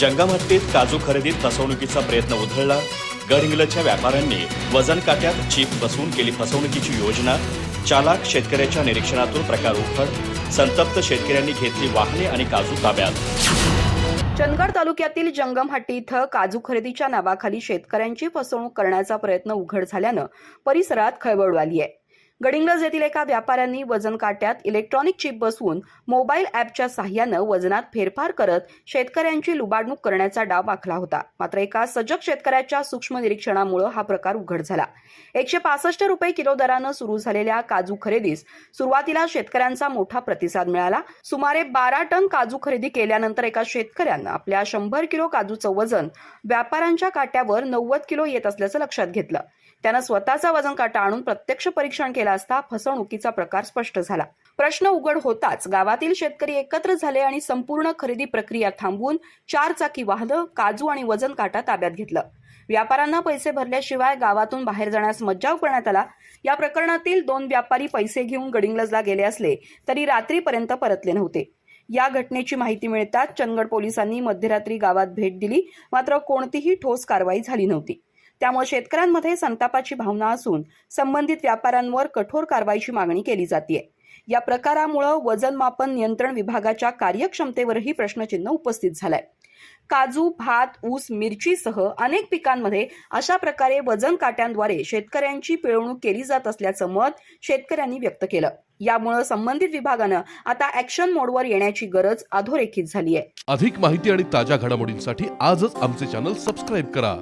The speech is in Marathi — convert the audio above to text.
जंगमहट्टीत काजू खरेदीत फसवणुकीचा प्रयत्न उधळला. गडहिंग्लजच्या व्यापाऱ्यांनी वजन काट्यात चीप बसवून केली फसवणुकीची योजना. चालाक शेतकऱ्याच्या निरीक्षणातून प्रकार उघड. संतप्त शेतकऱ्यांनी घेतली वाहने आणि काजू ताब्यात. चंदगड तालुक्यातील जंगमहट्टी इथं काजू खरेदीच्या नावाखाली शेतकऱ्यांची फसवणूक करण्याचा प्रयत्न उघड झाल्यानं परिसरात खळबळ आली आहे. गडिंग्लज येथील एका व्यापाऱ्यांनी वजन काट्यात इलेक्ट्रॉनिक चिप बसवून मोबाईल ॲपच्या साह्यानं वजनात फेरफार करत शेतकऱ्यांची लुबाडणूक करण्याचा डाव आखला होता. मात्र एका सजग शेतकऱ्याच्या सूक्ष्म निरीक्षणामुळे हा प्रकार उघड झाला. एकशे पासष्ट रुपये किलो दरानं सुरू झालेल्या काजू खरेदीस सुरुवातीला शेतकऱ्यांचा मोठा प्रतिसाद मिळाला. सुमारे बारा टन काजू खरेदी केल्यानंतर एका शेतकऱ्यानं आपल्या शंभर किलो काजूचं वजन व्यापाऱ्यांच्या काट्यावर नव्वद किलो येत असल्याचं लक्षात घेतलं. त्यानं स्वतःचा वजन काटा आणून प्रत्यक्ष परीक्षण केलं. असता फसवणुकीचा प्रकार स्पष्ट झाला. प्रश्न उघड होताच गावातील शेतकरी एकत्र झाले आणि संपूर्ण खरेदी प्रक्रिया थांबवून चार चाकी वाहनं काजू आणि वजन काटा ताब्यात घेतलं. व्यापाऱ्यांना पैसे भरल्याशिवाय गावातून बाहेर जाण्यास मज्जाव करण्यात आला. या प्रकरणातील दोन व्यापारी पैसे घेऊन गडिंगलजला गेले असले तरी रात्रीपर्यंत परतले नव्हते. या घटनेची माहिती मिळताच चंदगड पोलिसांनी मध्यरात्री गावात भेट दिली मात्र कोणतीही ठोस कारवाई झाली नव्हती. त्यामुळे शेतकऱ्यांमध्ये संतापाची भावना असून संबंधित व्यापाऱ्यांवर कठोर कारवाईची मागणी केली जाते या प्रकारामुळे वजनमापन नियंत्रण विभागाच्या कार्यक्षमतेवरही प्रश्नचिन्ह उपस्थित झालंय. काजू भात ऊस मिरचीसह अनेक पिकांमध्ये अशा प्रकारे वजन काट्यांद्वारे शेतकऱ्यांची पिळवणूक केली जात असल्याचं मत शेतकऱ्यांनी व्यक्त केलं. यामुळे संबंधित विभागानं आता ऍक्शन मोडवर येण्याची गरज अधोरेखित झाली आहे अधिक माहिती आणि ताज्या घडामोडींसाठी आजच आमचे चॅनल सबस्क्राईब करा.